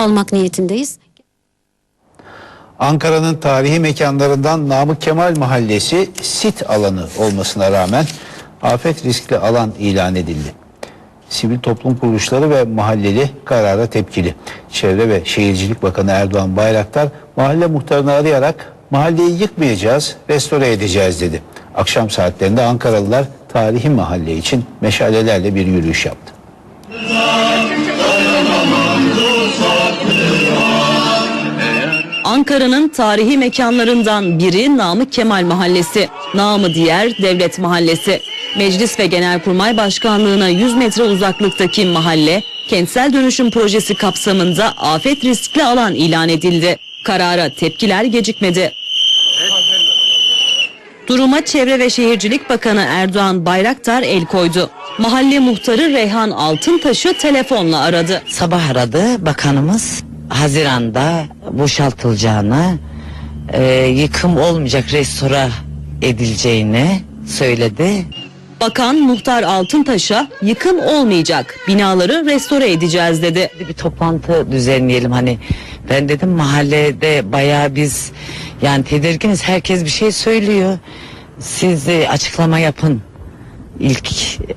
almak niyetindeyiz. Ankara'nın tarihi mekanlarından Namık Kemal Mahallesi sit alanı olmasına rağmen afet riskli alan ilan edildi. Sivil toplum kuruluşları ve mahalleli karara tepkili. Çevre ve Şehircilik Bakanı Erdoğan Bayraktar mahalle muhtarını arayarak mahalleyi yıkmayacağız, restore edeceğiz dedi. Akşam saatlerinde Ankaralılar tarihi mahalle için meşalelerle bir yürüyüş yaptı. Ankara'nın tarihi mekanlarından biri Namık Kemal Mahallesi. Namı diğer Devlet Mahallesi. Meclis ve Genelkurmay Başkanlığı'na 100 metre uzaklıktaki mahalle, kentsel dönüşüm projesi kapsamında afet riskli alan ilan edildi. Karara tepkiler gecikmedi. Duruma Çevre ve Şehircilik Bakanı Erdoğan Bayraktar el koydu. Mahalle muhtarı Reyhan Altıntaş'ı telefonla aradı. Sabah aradı bakanımız Haziran'da boşaltılacağını, e, yıkım olmayacak restore edileceğini söyledi. Bakan Muhtar Altıntaş'a yıkım olmayacak, binaları restore edeceğiz dedi. Bir toplantı düzenleyelim hani ben dedim mahallede bayağı biz yani tedirginiz herkes bir şey söylüyor. Siz de açıklama yapın. İlk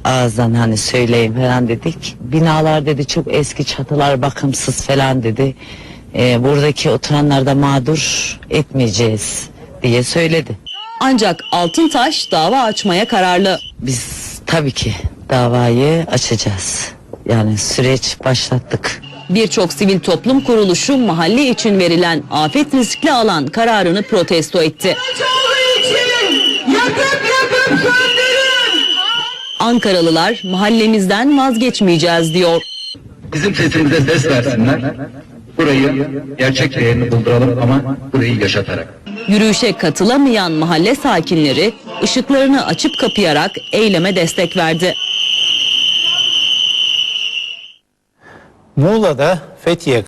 ağızdan hani söyleyin falan dedik. Binalar dedi çok eski çatılar bakımsız falan dedi. Ee, buradaki oturanlar da mağdur etmeyeceğiz diye söyledi. Ancak Altıntaş dava açmaya kararlı. Biz tabii ki davayı açacağız. Yani süreç başlattık. Birçok sivil toplum kuruluşu mahalle için verilen afet riskli alan kararını protesto etti. Ankaralılar mahallemizden vazgeçmeyeceğiz diyor. Bizim sesimize ses versinler. Burayı gerçek değerini bulduralım ama burayı yaşatarak. Yürüyüşe katılamayan mahalle sakinleri ışıklarını açıp kapayarak eyleme destek verdi. Muğla'da Fethiye